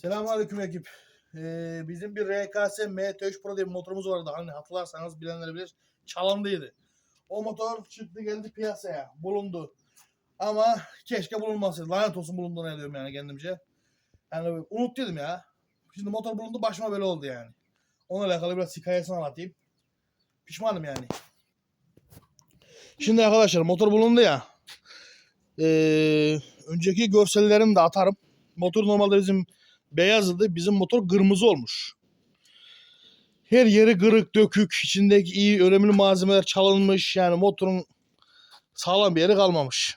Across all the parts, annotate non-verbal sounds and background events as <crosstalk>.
Selamünaleyküm ekip. Ee, bizim bir RKS MT3 Pro diye bir motorumuz vardı. Hani hatırlarsanız bilenler bilir. Çalındıydı. O motor çıktı geldi piyasaya. Bulundu. Ama keşke bulunmasaydı. Lanet olsun bulunduğuna diyorum yani kendimce. Yani unuttuydum ya. Şimdi motor bulundu başıma böyle oldu yani. Onunla alakalı biraz hikayesini anlatayım. Pişmanım yani. Şimdi arkadaşlar motor bulundu ya. Ee, önceki görsellerimi de atarım. Motor normalde bizim beyazdı. Bizim motor kırmızı olmuş. Her yeri kırık dökük. içindeki iyi önemli malzemeler çalınmış. Yani motorun sağlam bir yeri kalmamış.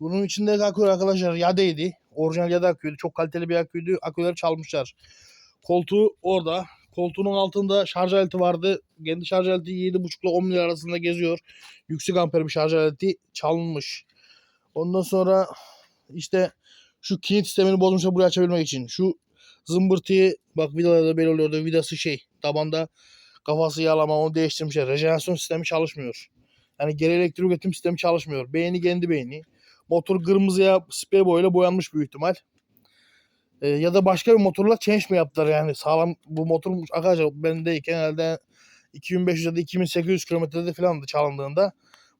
Bunun içindeki akü arkadaşlar yadeydi. Orijinal yada aküydü. Çok kaliteli bir aküydü. Aküleri çalmışlar. Koltuğu orada. Koltuğunun altında şarj aleti vardı. Kendi şarj aleti 7.5 ile 10 milyar arasında geziyor. Yüksek amper bir şarj aleti çalınmış. Ondan sonra işte şu kilit sistemini bozmuşlar buraya açabilmek için. Şu zımbırtıyı bak vidalarda belli oluyordu. Vidası şey tabanda kafası yağlama onu değiştirmişler. Rejenerasyon sistemi çalışmıyor. Yani geri elektrik üretim sistemi çalışmıyor. Beyni kendi beyni. Motor kırmızıya sprey boyayla boyanmış büyük ihtimal. Ee, ya da başka bir motorla change mi yaptılar yani sağlam bu motor arkadaşlar bendeyken herhalde 2500 ya da 2800 kilometrede falandı çalındığında.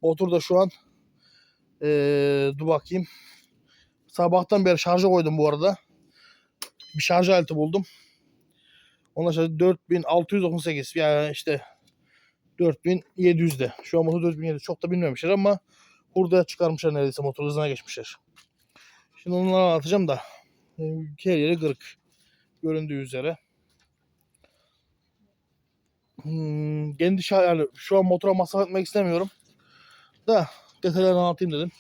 Motor da şu an ee, dur bakayım Sabahtan beri şarja koydum bu arada. Bir şarj aleti buldum. Ondan sonra 4698 yani işte 4700'de. Şu an motor 4700 çok da bilmemişler ama burada çıkarmışlar neredeyse motor hızına geçmişler. Şimdi onları anlatacağım da e, her yeri kırık. Göründüğü üzere. Hmm, kendi şa- yani şu an motora masraf etmek istemiyorum. Da detaylarını anlatayım dedim.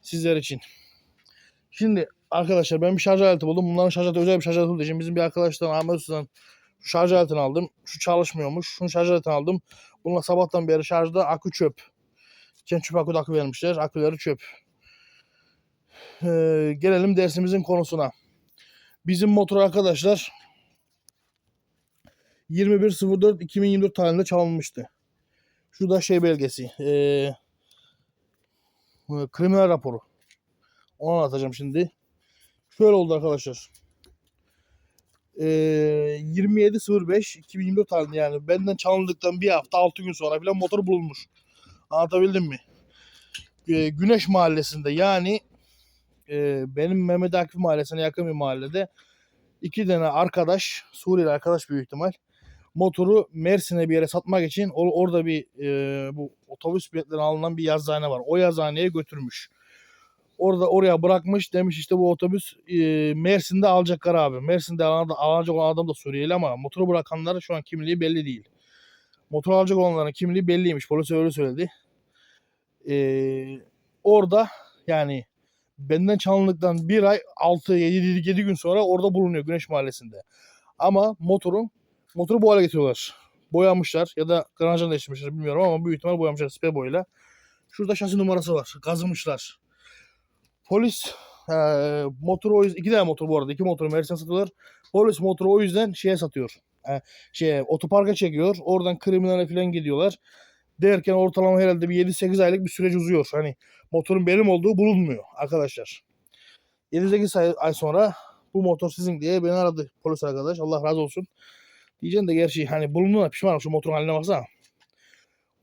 Sizler için. Şimdi arkadaşlar ben bir şarj aleti buldum. Bunların şarj aleti özel bir şarj aleti olduğu için bizim bir arkadaştan Ahmet Usta'dan şu şarj aletini aldım. Şu çalışmıyormuş. Şunu şarj aletini aldım. Bununla sabahtan beri şarjda akü çöp. Geçen çöp akü akü vermişler. Aküleri çöp. Ee, gelelim dersimizin konusuna. Bizim motor arkadaşlar 21.04.2024 tarihinde çalınmıştı. Şu da şey belgesi. Ee, kriminal raporu. Onu anlatacağım şimdi. Şöyle oldu arkadaşlar. Ee, 27.05.2024 tarihinde yani benden çalındıktan bir hafta 6 gün sonra falan motor bulunmuş. Anlatabildim mi? Ee, Güneş mahallesinde yani e, benim Mehmet Akif mahallesine yakın bir mahallede iki tane arkadaş Suriyeli arkadaş büyük ihtimal motoru Mersin'e bir yere satmak için or- orada bir e, bu otobüs biletleri alınan bir yazıhane var. O yazıhaneye götürmüş orada oraya bırakmış demiş işte bu otobüs e, Mersin'de alacaklar abi. Mersin'de alacak olan adam da Suriyeli ama motoru bırakanların şu an kimliği belli değil. Motor alacak olanların kimliği belliymiş. Polis öyle söyledi. E, orada yani benden çalındıktan bir ay 6 7 7 gün sonra orada bulunuyor Güneş Mahallesi'nde. Ama motorun motoru bu hale getiriyorlar. Boyamışlar ya da granajını değiştirmişler bilmiyorum ama büyük ihtimal boyamışlar spray boyayla. Şurada şasi numarası var. Kazımışlar. Polis eee motoru o yüzden iki tane motor bu arada iki motoru Mercedes satıyorlar. Polis motoru o yüzden şeye satıyor. E, şey otoparka çekiyor. Oradan kriminale falan gidiyorlar. Derken ortalama herhalde bir 7-8 aylık bir süreç uzuyor. Hani motorun benim olduğu bulunmuyor arkadaşlar. 7-8 ay, ay sonra bu motor sizin diye beni aradı polis arkadaş. Allah razı olsun. Diyeceğim de gerçi hani bulunduğuna pişmanım şu motorun haline baksana.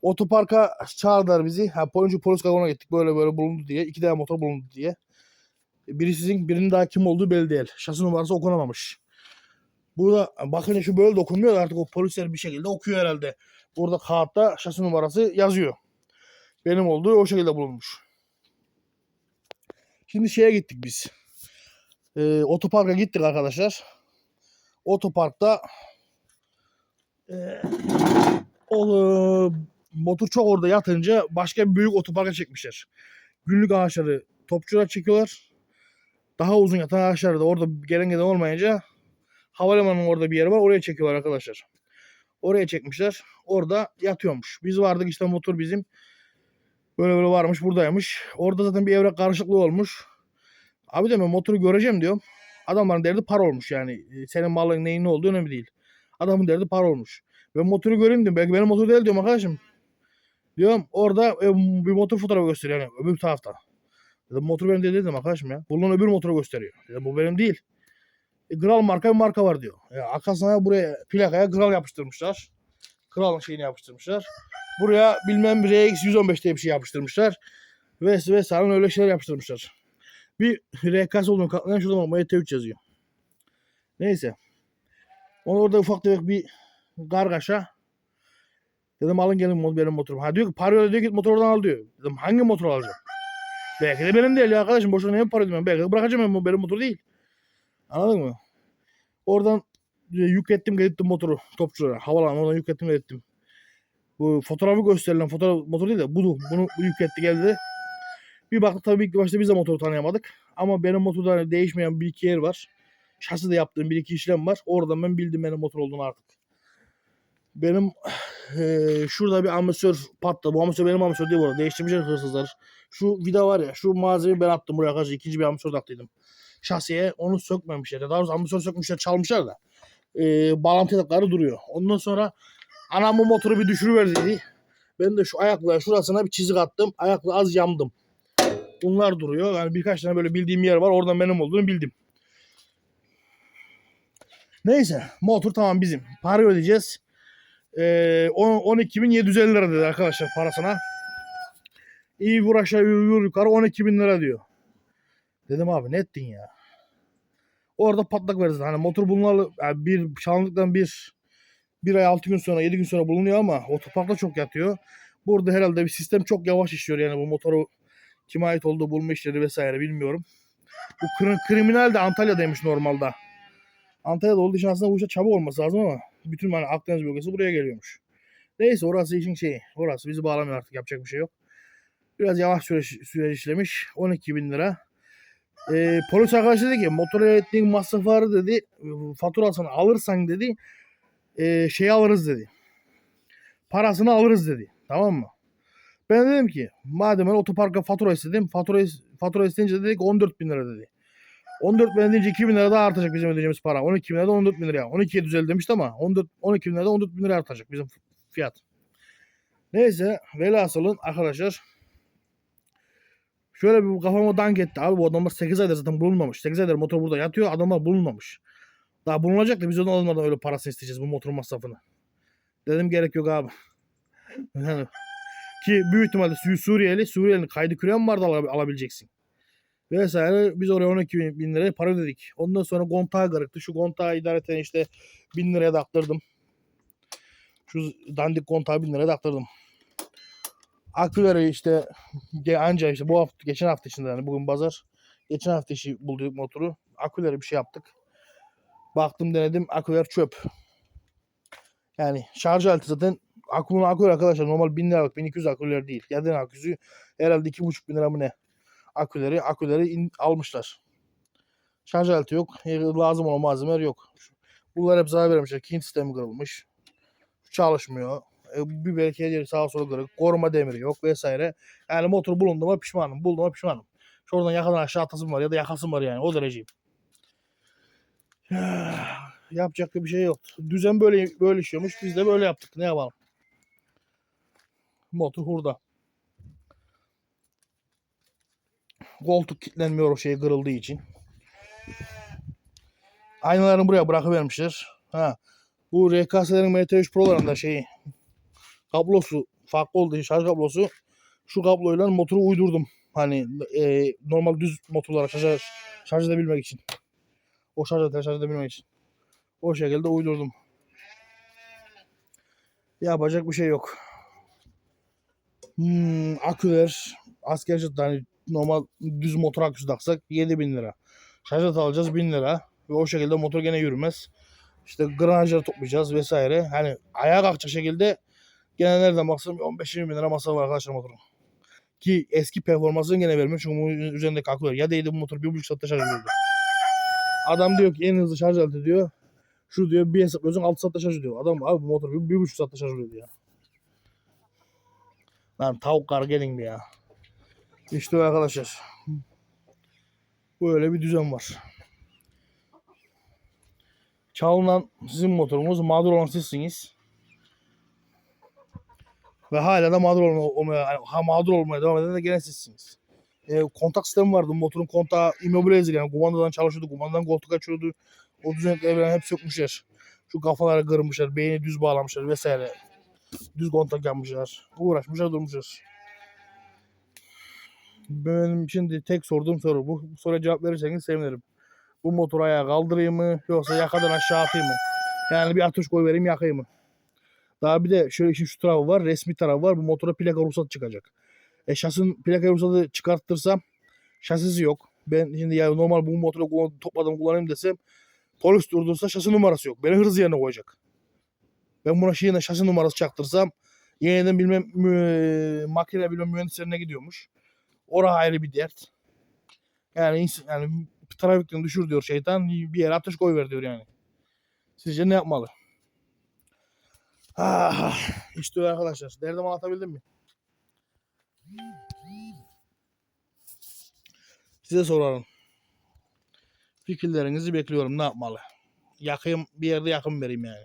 Otoparka çağırdılar bizi. Ha, önce polis karakoluna gittik. Böyle böyle bulundu diye. İki tane motor bulundu diye. Biri sizin, birinin daha kim olduğu belli değil. Şasi numarası okunamamış. Burada bakınca şu böyle de okunmuyor da artık o polisler bir şekilde okuyor herhalde. Burada kağıtta şasi numarası yazıyor. Benim olduğu o şekilde bulunmuş. Şimdi şeye gittik biz. Ee, otoparka gittik arkadaşlar. Otoparkta e, motor çok orada yatınca başka bir büyük otoparka çekmişler. Günlük ağaçları topçular çekiyorlar. Daha uzun yatan ağaçları da orada gelen giden olmayınca havalimanının orada bir yeri var oraya çekiyorlar arkadaşlar. Oraya çekmişler. Orada yatıyormuş. Biz vardık işte motor bizim. Böyle böyle varmış buradaymış. Orada zaten bir evrak karışıklığı olmuş. Abi diyorum motoru göreceğim diyorum. Adamların derdi para olmuş yani. E, Senin malın neyin ne olduğu önemli değil. Adamın derdi para olmuş. Ben motoru göreyim diyorum. Belki benim motor değil diyorum arkadaşım. Diyorum orada e, bir motor fotoğrafı gösteriyor yani öbür tarafta. Dedim motor benim değil dedim arkadaşım ya. Bunun öbür motoru gösteriyor. Dedim bu benim değil. E, Kral marka bir marka var diyor. Ya, arkasına buraya plakaya Kral yapıştırmışlar. Kral'ın şeyini yapıştırmışlar. Buraya bilmem RX 115 diye bir şey yapıştırmışlar. Ve vesaire öyle şeyler yapıştırmışlar. Bir RKS olduğunu katlayan şurada ama MT3 yazıyor. Neyse. Onu orada ufak tefek bir kargaşa. Dedim alın gelin benim motorum. Ha diyor ki parayla diyor git motordan al diyor. Dedim hangi motor alacağım? Belki de benim değil ya arkadaşım. Boşuna niye para ödüyorum? Belki de bırakacağım ben benim motor değil. Anladın mı? Oradan e, yüklettim getirdim motoru topçulara. Havalan oradan yüklettim getirdim. Bu fotoğrafı gösterilen fotoğraf motor değil de bunu, bunu bu yükletti geldi. Bir baktık tabii ilk başta biz de motoru tanıyamadık. Ama benim motorda değişmeyen bir iki yer var. Şasi de yaptığım bir iki işlem var. Oradan ben bildim benim motor olduğunu artık. Benim eee, şurada bir amatör patladı. Bu amatör benim amatör değil bu arada. Değiştirmişler hırsızlar. Şu vida var ya şu malzemeyi ben attım buraya karşı. ikinci bir amatör taktıydım. Şasiye onu sökmemişler. Daha doğrusu amatör sökmüşler çalmışlar da. Eee bağlantı yatakları duruyor. Ondan sonra anam bu motoru bir düşürüver dedi. Ben de şu ayakla şurasına bir çizik attım. Ayakla az yandım. Bunlar duruyor. Yani birkaç tane böyle bildiğim yer var. Oradan benim olduğunu bildim. Neyse. Motor tamam bizim. Para ödeyeceğiz. Ee, 10 12.750 lira dedi arkadaşlar parasına. İyi vur aşağı yürü yukarı 12.000 lira diyor. Dedim abi ne ettin ya. Orada patlak veririz. Hani motor bulunalı yani bir çalındıktan bir bir ay altı gün sonra yedi gün sonra bulunuyor ama otoparkta çok yatıyor. Burada herhalde bir sistem çok yavaş işliyor yani bu motoru kime ait olduğu bulma işleri vesaire bilmiyorum. Bu kri- kriminal de Antalya'daymış normalde. Antalya'da olduğu için aslında bu işe çabuk olması lazım ama bütün hani Akdeniz bölgesi buraya geliyormuş. Neyse orası işin şeyi. Orası bizi bağlamıyor artık yapacak bir şey yok. Biraz yavaş süreç, süreç işlemiş. 12 bin lira. Ee, polis arkadaş dedi ki motora ettiğin masrafları dedi faturasını alırsan dedi e, şey alırız dedi. Parasını alırız dedi. Tamam mı? Ben dedim ki madem ben otoparka fatura istedim. Fatura, fatura isteyince dedik 14 bin lira dedi. 14 bin deyince 2 bin lira daha artacak bizim ödeyeceğimiz para. 12 bin liradan 14 bin liraya. 12'ye düzeldi demişti ama 14, 12 bin liradan 14 bin lira artacak bizim fiyat. Neyse velhasılın arkadaşlar şöyle bir kafama dank etti. Abi bu adamlar 8 aydır zaten bulunmamış. 8 aydır motor burada yatıyor. Adamlar bulunmamış. Daha bulunacak da biz onu almadan öyle parasını isteyeceğiz bu motor masrafını. Dedim gerek yok abi. Ki büyük ihtimalle Su- Suriyeli, Suriyelinin kaydı küren vardı al- alabileceksin. Vesaire biz oraya 12 bin, bin liraya para ödedik. Ondan sonra kontağı kırıktı. Şu kontağı idareten işte bin liraya da aktırdım. Şu dandik kontağı bin liraya da aktırdım. Aküleri işte anca işte bu hafta geçen hafta içinde yani bugün pazar. Geçen hafta işi bulduk motoru. Aküleri bir şey yaptık. Baktım denedim aküler çöp. Yani şarj aleti zaten akünün aküleri arkadaşlar normal 1000 liralık 1200 aküler değil. Yerden aküsü herhalde 2,5 bin lira mı ne? Aküleri aküleri in- almışlar. Şarj aleti yok. e, Lazım olan malzemeler yok. Bunlar hep zarar vermişler. Kint sistemi kırılmış. Çalışmıyor. E, bir belki yeri sağa sola kırık. Koruma demiri yok vesaire. Yani motor bulunduğuma pişmanım. Bulduğuma pişmanım. Şuradan yakadan aşağı atasım var ya da yakasım var yani. O dereceyim. <sighs> Yapacak bir şey yok. Düzen böyle böyle işiyormuş. Biz de böyle yaptık. Ne yapalım? Motor hurda. Koltuk kilitlenmiyor o şey kırıldığı için. Aynalarını buraya bırakıvermişler. Ha. Bu RKS'lerin MT3 Pro'larında şeyi kablosu farklı için şarj kablosu şu kabloyla motoru uydurdum. Hani e, normal düz motorlara şarj, şarj edebilmek için. O şarj eder, şarj edebilmek için. O şekilde uydurdum. Yapacak bir şey yok. Hmm, aküler asker jeti hani normal düz motor aküsü taksak 7000 lira. Şarj alacağız 1000 lira. Ve o şekilde motor gene yürümez. İşte granajları toplayacağız vesaire. Hani ayağa kalkacak şekilde gene nereden baksam 15-20 bin lira masraf var arkadaşlar motorun. Ki eski performansını gene vermiyor. Çünkü bunun üzerindeki aküler. Ya değildi bu motor 1.5 saatte şarj ediyordu. Adam diyor ki en hızlı şarj aleti diyor. Şu diyor bir hesaplıyorsun 6 saatte şarj ediyor. Adam abi bu motor 1.5 saatte şarj ediyor ya. Lan tavuklar gelin bir ya. İşte arkadaşlar. Böyle bir düzen var. Çalınan sizin motorunuz, mağdur olan sizsiniz. Ve hala da mağdur olmaya, ha, mağdur olmaya devam eden de gene sizsiniz. E, kontak sistemi vardı. Motorun kontağı immobilizer yani kumandadan çalışıyordu, kumandadan koltuk açıyordu. O düzenek evren hep sökmüşler. Şu kafaları kırmışlar. Beyni düz bağlamışlar vesaire. Düz kontak yapmışlar. Uğraşmışlar durmuşlar. Benim şimdi tek sorduğum soru. Bu soruya cevap verirseniz sevinirim. Bu motoru ayağa kaldırayım mı yoksa yakadan aşağı atayım mı? Yani bir atış koy vereyim yakayım mı? Daha bir de şöyle işin şu tarafı var. Resmi tarafı var. Bu motora plaka ruhsat çıkacak. E şasın plaka ruhsatı çıkarttırsam şasisi yok. Ben şimdi ya normal bu motoru kullan- topladım kullanayım desem polis durdursa şasi numarası yok. Beni hırsız yerine koyacak. Ben buna şeyine şasi numarası çaktırsam yeniden bilmem makine bilmem mühendislerine gidiyormuş. Ora ayrı bir dert. Yani, ins- yani trafikten düşür diyor şeytan bir yere atış koyver diyor yani. Sizce ne yapmalı? Ah, işte öyle arkadaşlar. Derdimi anlatabildim mi? Size sorarım. Fikirlerinizi bekliyorum. Ne yapmalı? Yakayım bir yerde yakın vereyim yani.